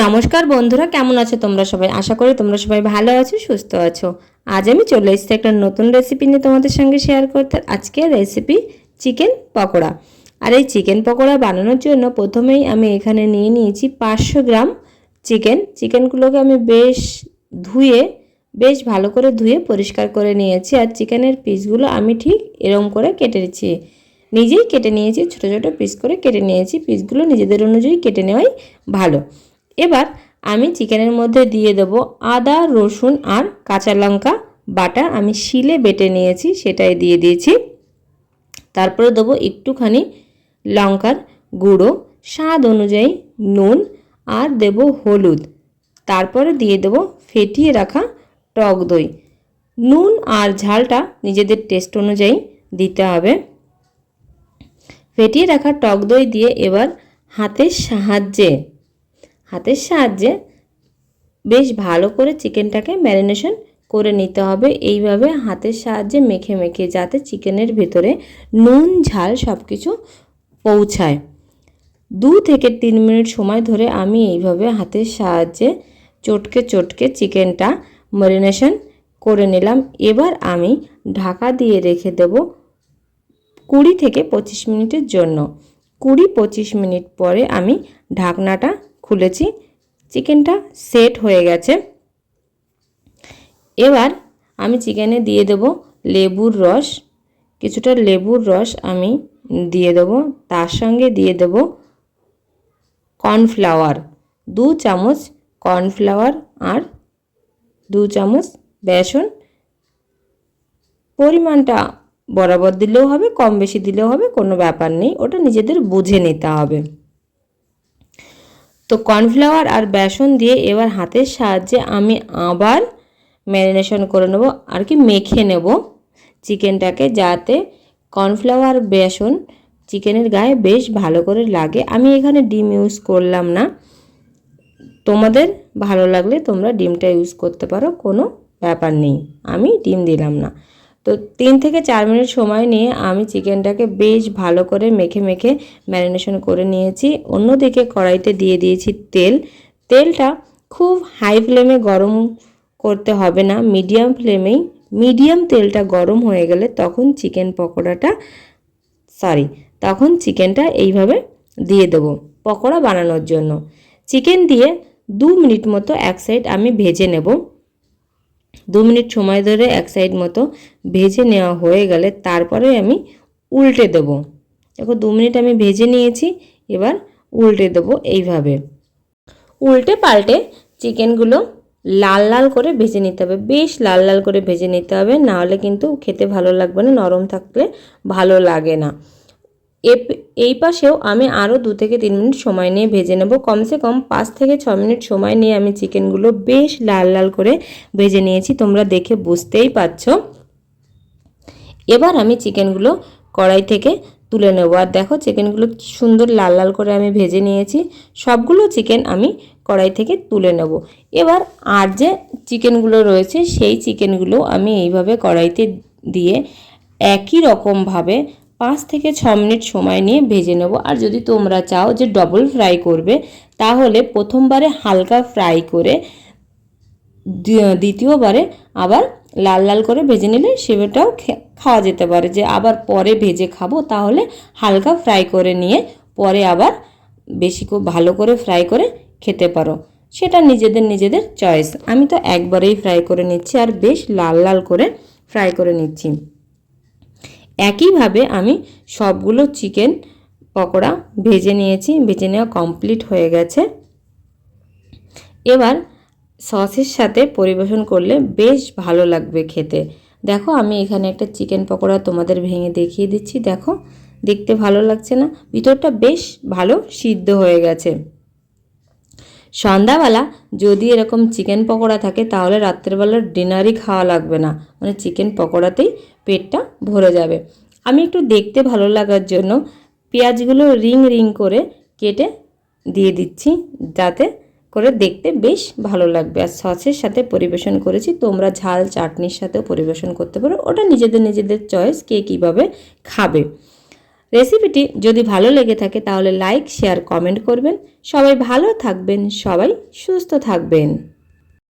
নমস্কার বন্ধুরা, কেমন আছো তোমরা সবাই? আশা করি তোমরা সবাই ভালো আছো, সুস্থ আছো। আজ আমি চলে এসেছি একটা নতুন রেসিপি নিয়ে তোমাদের সঙ্গে শেয়ার করতে। আজকের রেসিপি চিকেন পকোড়া। আর এই চিকেন পকোড়া বানানোর জন্য প্রথমেই আমি এখানে নিয়ে নিয়েছি পাঁচশো গ্রাম চিকেন চিকেনগুলোকে আমি বেশ ধুয়ে, বেশ ভালো করে ধুয়ে পরিষ্কার করে নিয়েছি। আর চিকেনের পিসগুলো আমি ঠিক এরম করে কেটে নিচ্ছি। নিজেই কেটে নিয়েছি, ছোটো ছোটো পিস করে কেটে নিয়েছি। পিসগুলো নিজেদের অনুযায়ী কেটে নেওয়াই ভালো। এবার আমি চিকেনের মধ্যে দিয়ে দেবো আদা, রসুন আর কাঁচা লঙ্কা বাটা। আমি শিলে বেটে নিয়েছি, সেটাই দিয়ে দিয়েছি। তারপরে দেবো একটুখানি লঙ্কার গুঁড়ো, স্বাদ অনুযায়ী নুন আর দেব হলুদ। তারপরে দিয়ে দেবো ফেটিয়ে রাখা টক দই। নুন আর ঝালটা নিজেদের টেস্ট অনুযায়ী দিতে হবে। ফেটিয়ে রাখা টক দই দিয়ে এবার হাতের সাহায্যে হাতের সাহায্যে বেশ ভালো করে চিকেনটাকে ম্যারিনেশন করে নিতে হবে। এইভাবে হাতের সাহায্যে মেখে মেখে যাতে চিকেনের ভেতরে নুন, ঝাল সব কিছু পৌঁছায়। দু থেকে তিন মিনিট সময় ধরে আমি এইভাবে হাতের সাহায্যে চটকে চটকে চিকেনটা ম্যারিনেশন করে নিলাম। এবার আমি ঢাকা দিয়ে রেখে দেব কুড়ি থেকে পঁচিশ মিনিটের জন্য। কুড়ি পঁচিশ মিনিট পরে আমি ঢাকনাটা খুলেছি। চিকেনটা সেট হয়ে গেছে। এবার আমি চিকেনে দিয়ে দেব লেবুর রস। কিছুটা লেবুর রস আমি দিয়ে দেব। তার সঙ্গে দিয়ে দেব কর্নফ্লাওয়ার। দু চামচ কর্নফ্লাওয়ার আর দু চামচ বেসন। পরিমাণটা বরাবর দিলেও হবে, কম বেশি দিলেও হবে, কোনো ব্যাপার নেই। ওটা নিজেদের বুঝে নিতে হবে। তো কর্নফ্লাওয়ার আর বেসন দিয়ে এবার হাতের সাহায্যে আমি আবার ম্যারিনেশন করে নেব আর কি মেখে নেব চিকেনটাকে যাতে কর্নফ্লাওয়ার বেসন চিকেনের গায়ে বেশ ভালো করে লাগে। আমি এখানে ডিম ইউজ করলাম না। তোমাদের ভালো লাগলে তোমরা ডিমটা ইউজ করতে পারো, কোনো ব্যাপার নেই। আমি ডিম দিলাম না। তো তিন থেকে চার মিনিট সময় নিয়ে আমি চিকেনটাকে বেশ ভালো করে মেখে মেখে ম্যারিনেশন করে নিয়েছি। অন্যদিকে কড়াইতে দিয়ে দিয়েছি তেল। তেলটা খুব হাই ফ্লেমে গরম করতে হবে না, মিডিয়াম ফ্লেমেই। মিডিয়াম তেলটা গরম হয়ে গেলে তখন চিকেন পকোড়াটা, সরি, তখন চিকেনটা এইভাবে দিয়ে দেবো পকোড়া বানানোর জন্য। চিকেন দিয়ে দু মিনিট মতো এক সাইড আমি ভেজে নেব। দু মিনিট সময় ধরে এক সাইড মতো ভেজে নেওয়া হয়ে গেলে তারপরে আমি উল্টে দেব। দেখো দু মিনিট আমি ভেজে নিয়েছি, এবার উল্টে দেবো এইভাবে। উল্টে পাল্টে চিকেনগুলো লাল লাল করে ভেজে নিতে হবে। বেশ লাল লাল করে ভেজে নিতে হবে নাহলে কিন্তু খেতে ভালো লাগবে না, নরম থাকলে ভালো লাগে না। এই পাশেও আমি আরও দু থেকে তিন মিনিট সময় নিয়ে ভেজে নেব। কমসে কম পাঁচ থেকে ছ মিনিট সময় নিয়ে আমি চিকেনগুলো বেশ লাল লাল করে ভেজে নিয়েছি, তোমরা দেখে বুঝতেই পারছ। এবার আমি চিকেনগুলো কড়াই থেকে তুলে নেব। আর দেখো চিকেনগুলো কি সুন্দর লাল লাল করে আমি ভেজে নিয়েছি। সবগুলো চিকেন আমি কড়াই থেকে তুলে নেব। এবার আর যে চিকেনগুলো রয়েছে, সেই চিকেনগুলো আমি এইভাবে কড়াইতে দিয়ে একই রকমভাবে পাঁচ থেকে ছ মিনিট সময় নিয়ে ভেজে নেব। আর যদি তোমরা চাও যে ডবল ফ্রাই করবে, তাহলে প্রথমবারে হালকা ফ্রাই করে দ্বিতীয়বারে আবার লাল লাল করে ভেজে নিলে সেটাও খাওয়া যেতে পারে। যে আবার পরে ভেজে খাব, তাহলে হালকা ফ্রাই করে নিয়ে পরে আবার বেশি ভালো করে ফ্রাই করে খেতে পারো। সেটা নিজেদের নিজেদের চয়েস আমি তো একবারেই ফ্রাই করে নিচ্ছি আর বেশ লাল লাল করে ফ্রাই করে নিচ্ছি। একইভাবে আমি সবগুলো চিকেন পকোড়া ভেজে নিয়েছি, ভেজে নেওয়া কমপ্লিট হয়ে গেছে। এবার সসের সাথে পরিবেশন করলে বেশ ভালো লাগবে খেতে। দেখো, আমি এখানে একটা চিকেন পকোড়া তোমাদের ভেঙে দেখিয়ে দিচ্ছি। দেখো, দেখতে ভালো লাগছে না। ভিতরটা বেশ ভালো সিদ্ধ হয়ে গেছে। সন্ধ্যাবেলা যদি এরকম চিকেন পকোড়া থাকে, তাহলে রাত্রেবেলার ডিনারই খাওয়া লাগবে না। মানে চিকেন পকোড়াতেই পেটটা ভরে যাবে। আমি একটু দেখতে ভালো লাগার জন্য পেঁয়াজগুলো রিং রিং করে কেটে দিয়ে দিচ্ছি, যাতে করে দেখতে বেশ ভালো লাগবে। আর সসের সাথে পরিবেশন করেছি, তোমরা ঝাল, চাটনির সাথেও পরিবেশন করতে পারো। ওটা নিজেদের নিজেদের চয়েস কে কীভাবে খাবে। রেসিপিটি যদি ভালো লেগে থাকে তাহলে লাইক, শেয়ার, কমেন্ট করবেন। সবাই ভালো থাকবেন, সবাই সুস্থ থাকবেন।